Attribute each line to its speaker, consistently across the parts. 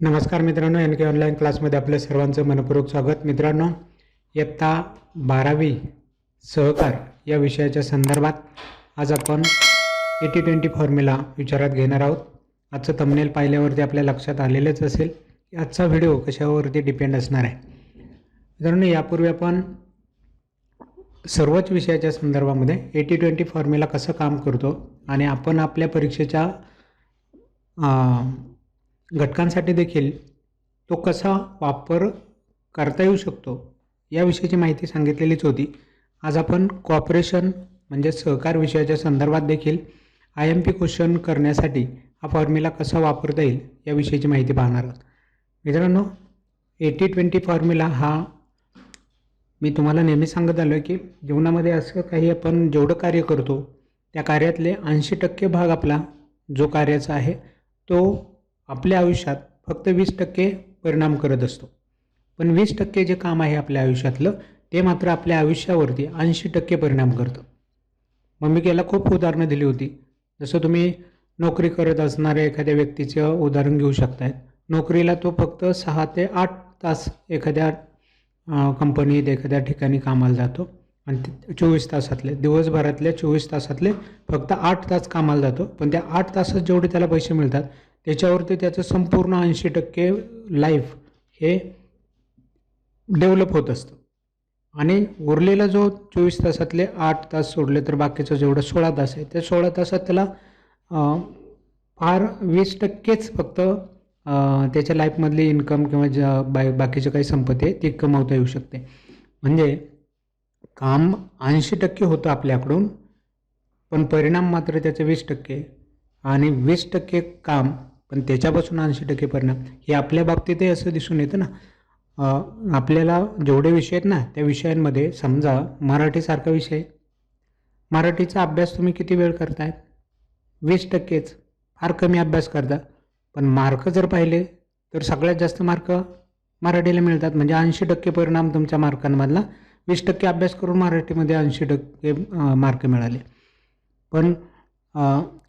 Speaker 1: नमस्कार मित्रांनो एन के ऑनलाईन क्लासमध्ये आपल्या सर्वांचं मनपूर्वक स्वागत. मित्रांनो इयत्ता बारावी सहकार या विषयाच्या संदर्भात आज आपण एटी ट्वेंटी फॉर्म्युला विचारात घेणार आहोत. आजचं तमनेल पाहिल्यावरती आपल्या लक्षात आलेलंच असेल की आजचा व्हिडिओ कशावरती डिपेंड असणार आहे. मित्रांनो यापूर्वी आपण सर्वच विषयाच्या संदर्भामध्ये एटी ट्वेंटी फॉर्म्युला कसं काम करतो आणि आपण आपल्या परीक्षेच्या घटकांसाठी देखील तो कसा वापर करता येऊ शकतो याविषयीची माहिती सांगितलेलीच होती. आज आपण कॉपरेशन म्हणजे सहकार विषयाच्या संदर्भात देखील आय एम पी क्वेश्चन करण्यासाठी हा फॉर्म्युला कसा वापरता येईल याविषयीची माहिती पाहणार आहोत. मित्रांनो एटी ट्वेंटी फॉर्म्युला हा मी तुम्हाला नेहमी सांगत आलो आहे की जीवनामध्ये असं काही आपण जेवढं कार्य करतो त्या कार्यातले ऐंशी टक्के भाग आपला जो कार्याचा आहे तो आपल्या आयुष्यात फक्त वीस टक्के परिणाम करत असतो. पण वीस टक्के जे काम आहे आपल्या आयुष्यातलं ते मात्र आपल्या आयुष्यावरती ऐंशी टक्के परिणाम करतं. मग मी याला खूप उदाहरणं दिली होती. जसं तुम्ही नोकरी करत असणाऱ्या एखाद्या व्यक्तीचं उदाहरण घेऊ शकतायत. नोकरीला तो फक्त सहा ते आठ तास एखाद्या कंपनीत एखाद्या ठिकाणी कामाला जातो आणि ते चोवीस तासातले दिवसभरातल्या चोवीस तासातले फक्त आठ तास कामाला जातो. पण त्या आठ तासात जेवढे त्याला पैसे मिळतात त्याच्यावरती त्याचं संपूर्ण ऐंशी टक्के लाईफ हे डेव्हलप होत असतं. आणि उरलेला जो चोवीस तासातले आठ तास सोडले तर बाकीचं जेवढं सोळा तास आहे त्या सोळा तासात त्याला फार वीस टक्केच फक्त त्याच्या लाईफमधली इन्कम किंवा ज्या बाय बाकीची काही संपत्ती आहे ती कमावता येऊ शकते. म्हणजे काम ऐंशी टक्के होतं आपल्याकडून पण परिणाम मात्र त्याचे वीस टक्के आणि वीस टक्के काम पण त्याच्यापासून ऐंशी टक्के परिणाम. हे आपल्या बाबतीतही असं दिसून येतं ना. आपल्याला जेवढे विषय आहेत ना त्या विषयांमध्ये समजा मराठीसारखा विषय. मराठीचा अभ्यास तुम्ही किती वेळ करताय? वीस टक्केच. फार कमी अभ्यास करता. पण मार्क जर पाहिले तर सगळ्यात जास्त मार्क मराठीला मिळतात. म्हणजे ऐंशी टक्के परिणाम तुमच्या मार्कांमधला. वीस टक्के अभ्यास करून मराठीमध्ये ऐंशी टक्के मार्क मिळाले. पण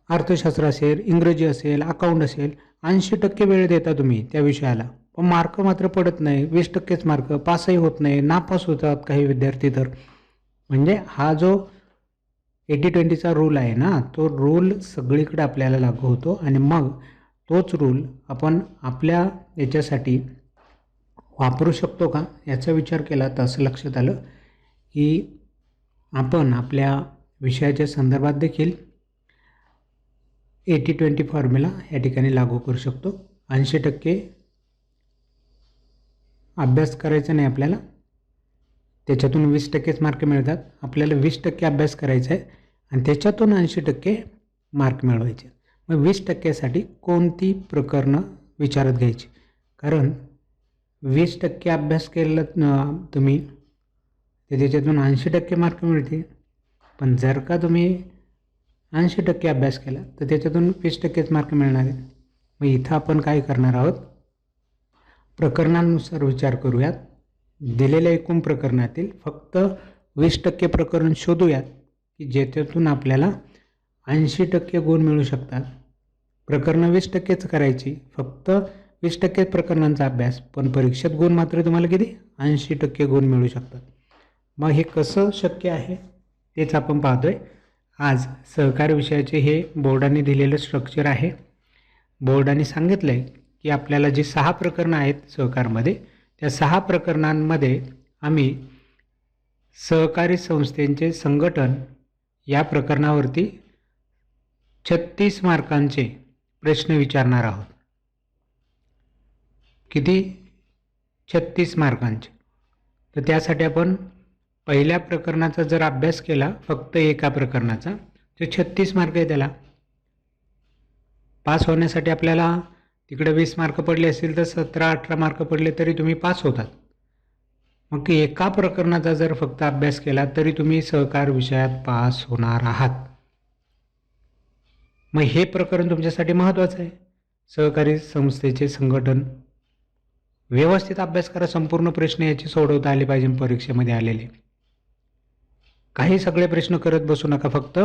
Speaker 1: अर्थशास्त्र असेल इंग्रजी असेल अकाउंट असेल ऐंशी टक्के वेळ देता तुम्ही त्या विषयाला. पण मार्क मात्र पडत नाही वीस टक्केच मार्क पासही होत नाही नापास होतात काही विद्यार्थी तर. म्हणजे हा जो एटी ट्वेंटीचा रूल आहे ना तो रूल सगळीकडे आपल्याला लागू होतो आणि मग तोच रूल आपण आपल्या याच्यासाठी वापरू शकतो का? याचा विचार केला तर असं लक्षात आलं की आपण आपल्या विषयाच्या संदर्भात देखील एटी ट्वेंटी फॉर्म्युला या ठिकाणी लागू करू शकतो. ऐंशी टक्के अभ्यास करायचा नाही आपल्याला. त्याच्यातून वीस टक्केच मार्क मिळतात. आपल्याला वीस टक्के अभ्यास करायचा आहे आणि त्याच्यातून ऐंशी टक्के मार्क मिळवायचे. मग वीस टक्क्यासाठी कोणती प्रकरणं विचारात घ्यायची? कारण वीस टक्के अभ्यास केला तुम्ही तर त्याच्यातून ऐंशी टक्के मार्क मिळतील. पण जर का तुम्ही ऐंशी टक्के अभ्यास केला तर त्याच्यातून वीस टक्केच मार्क मिळणार. आहेत मग इथं आपण काय करणार आहोत? प्रकरणानुसार विचार करूयात. दिलेल्या एकूण प्रकरणातील फक्त वीस टक्के प्रकरण शोधूयात की ज्याच्यातून आपल्याला ऐंशी टक्के गुण मिळू शकतात. प्रकरणं वीस टक्केच करायची फक्त वीस टक्के प्रकरणांचा अभ्यास पण परीक्षेत गुण मात्र तुम्हाला किती? ऐंशी टक्के गुण मिळू शकतात. मग हे कसं शक्य आहे? तेच आपण पाहतोय. आज सहकार विषयाचे हे बोर्डाने दिलेलं स्ट्रक्चर आहे. बोर्डाने सांगितलं आहे की आपल्याला जी सहा प्रकरणं आहेत सहकारमध्ये त्या सहा प्रकरणांमध्ये आम्ही सहकारी संस्थेचे संघटन या प्रकरणावरती छत्तीस मार्कांचे प्रश्न विचारणार आहोत. किती? छत्तीस मार्कांचे. तर त्यासाठी आपण पहिल्या प्रकरणाचा जर अभ्यास केला फक्त एका प्रकरणाचा तर छत्तीस मार्क आहे त्याला. पास होण्यासाठी आपल्याला तिकडे वीस मार्क पडले असतील तर सतरा अठरा मार्क पडले तरी तुम्ही पास होतात. मग एका प्रकरणाचा जर फक्त अभ्यास केला तरी तुम्ही सहकार विषयात पास होणार आहात. मग हे प्रकरण तुमच्यासाठी महत्त्वाचं आहे. सहकारी संस्थेचे संघटन. व्यवस्थित अभ्यास करा संपूर्ण प्रश्न याचे सोडवता आले पाहिजे परीक्षेमध्ये आलेले. काही सगळे प्रश्न करत बसू नका फक्त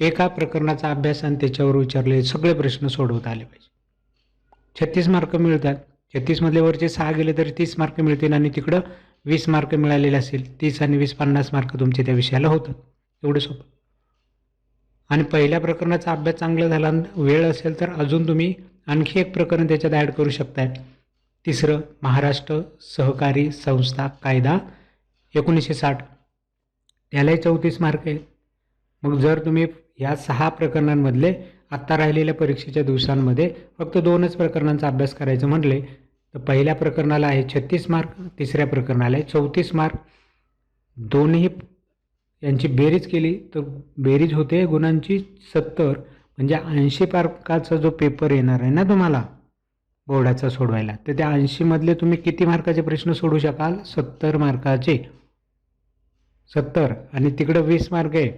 Speaker 1: एका प्रकरणाचा अभ्यास आणि त्याच्यावर विचारले सगळे प्रश्न सोडवता आले पाहिजे. छत्तीस मार्क मिळतात. छत्तीसमधले वरचे सहा गेले तर तीस मार्क मिळतील आणि तिकडं वीस मार्क मिळालेले असेल तीस आणि वीस पन्नास मार्क तुमचे त्या विषयाला होतात. एवढं सोपं. आणि पहिल्या प्रकरणाचा अभ्यास चांगला झाला आणि वेळ असेल तर अजून तुम्ही आणखी एक प्रकरण त्याच्यात ॲड करू शकताय. तिसरं महाराष्ट्र सहकारी संस्था कायदा एकोणीसशे साठ. त्यालाही चौतीस मार्क आहेत. मग जर तुम्ही या सहा प्रकरणांमधले आत्ता राहिलेल्या परीक्षेच्या दिवसांमध्ये फक्त दोनच प्रकरणांचा अभ्यास करायचं म्हटले तर पहिल्या प्रकरणाला आहे छत्तीस मार्क तिसऱ्या प्रकरणाला आहे चौतीस मार्क. दोन्ही यांची बेरीज केली तर बेरीज होते गुणांची सत्तर म्हणजे ऐंशी मार्काचा जो पेपर येणार आहे ना तुम्हाला बोर्डाचा सोडवायला तर त्या ऐंशीमधले तुम्ही किती मार्काचे प्रश्न सोडू शकाल? सत्तर मार्काचे. सत्तर. आणि तिकडं वीस मार्क आहे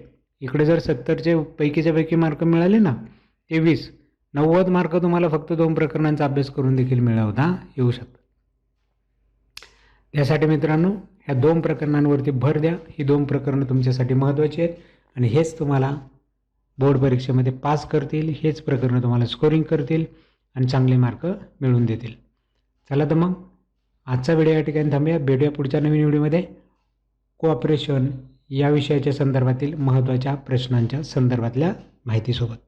Speaker 1: इकडे जर सत्तरचे पैकीच्या पैकी मार्क मिळाले ना ते वीस. नव्वद मार्क तुम्हाला फक्त दोन प्रकरणांचा अभ्यास करून देखील मिळवता येऊ शकतात त्यासाठी मित्रांनो ह्या दोन प्रकरणांवरती भर द्या. ही दोन प्रकरणं तुमच्यासाठी महत्त्वाची आहेत. आणि हेच तुम्हाला बोर्ड परीक्षेमध्ये पास करतील. हेच प्रकरणं तुम्हाला स्कोरिंग करतील आणि चांगले मार्क मिळवून देतील. चला तर मग आजचा व्हिडिओ या ठिकाणी थांबूया. भेटूया पुढच्या नवीन व्हिडिओमध्ये. कोऑपरेशन या विषयाच्या संदर्भातील महत्त्वाच्या प्रश्नांच्या संदर्भातल्या माहितीसोबत.